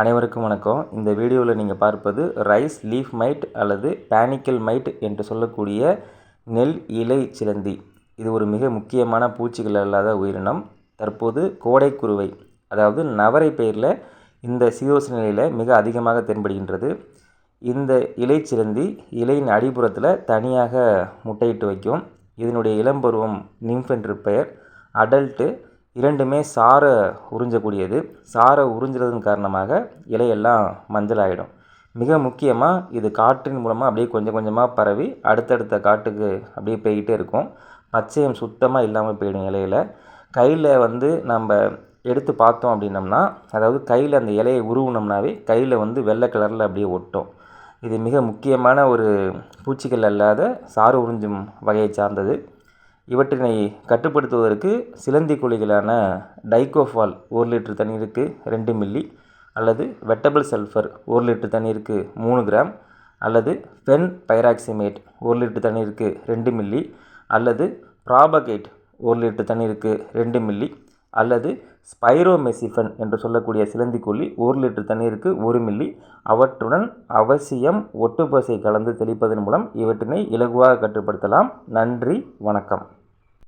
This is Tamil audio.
அனைவருக்கும் வணக்கம். இந்த வீடியோவில் நீங்கள் பார்ப்பது ரைஸ் லீஃப் மைட் அல்லது பேனிக்கல் மைட் என்று சொல்லக்கூடிய நெல் இலை சிலந்தி. இது ஒரு மிக முக்கியமான பூச்சிகள் அல்லாத உயிரினம். தற்போது கோடைக்குருவை அதாவது நவரை பெயரில் இந்த சீதோஷ்ண நிலையில் மிக அதிகமாக தென்படுகின்றது. இந்த இலை சிலந்தி இலையின் அடிப்புறத்தில் தனியாக முட்டையிட்டு வைக்கும். இதனுடைய இளம்பருவம் நிம்ஃப் என்று பெயர். அடல்ட்டு இரண்டுமே சாரை உறிஞ்சக்கூடியது. சாரை உறிஞ்சுறதன் காரணமாக இலையெல்லாம் மஞ்சள் ஆகிடும் மிக முக்கியமாக இது காற்றின் மூலமாக அப்படியே கொஞ்சம் கொஞ்சமாக பரவி அடுத்தடுத்த காட்டுக்கு அப்படியே போய்கிட்டே இருக்கும். பச்சையம் சுத்தமாக இல்லாமல் போயிடும் இலையில். கையில் வந்து நம்ம எடுத்து பார்த்தோம் அப்படின்னம்னா அதாவது கையில் அந்த இலையை உருவினோம்னாவே கையில் வந்து வெள்ளை கலரில் அப்படியே ஒட்டும். இது மிக முக்கியமான ஒரு பூச்சிகள் அல்லாத சாறு உறிஞ்சும் வகையை சார்ந்தது. இவற்றினை கட்டுப்படுத்துவதற்கு சிலந்தி குழிகளான டைகோஃபால் ஒரு லிட்டர் தண்ணீருக்கு ரெண்டு மில்லி அல்லது வெட்டபிள் சல்ஃபர் ஒரு லிட்டர் தண்ணீருக்கு மூணு கிராம் அல்லது பென் பைராக்சிமேட் ஒரு லிட்டர் தண்ணீருக்கு ரெண்டு மில்லி அல்லது ப்ராபகேட் ஒரு லிட்டர் தண்ணீருக்கு ரெண்டு மில்லி அல்லது ஸ்பைரோமெசிஃபன் என்று சொல்லக்கூடிய சிலந்தி கொல்லி ஒரு லிட்டர் தண்ணீருக்கு ஒரு மில்லி. அவற்றுடன் அவசியம் ஒட்டுப்பசை கலந்து தெளிப்பதன் மூலம் இவற்றினை இலகுவாக கட்டுப்படுத்தலாம். நன்றி வணக்கம்.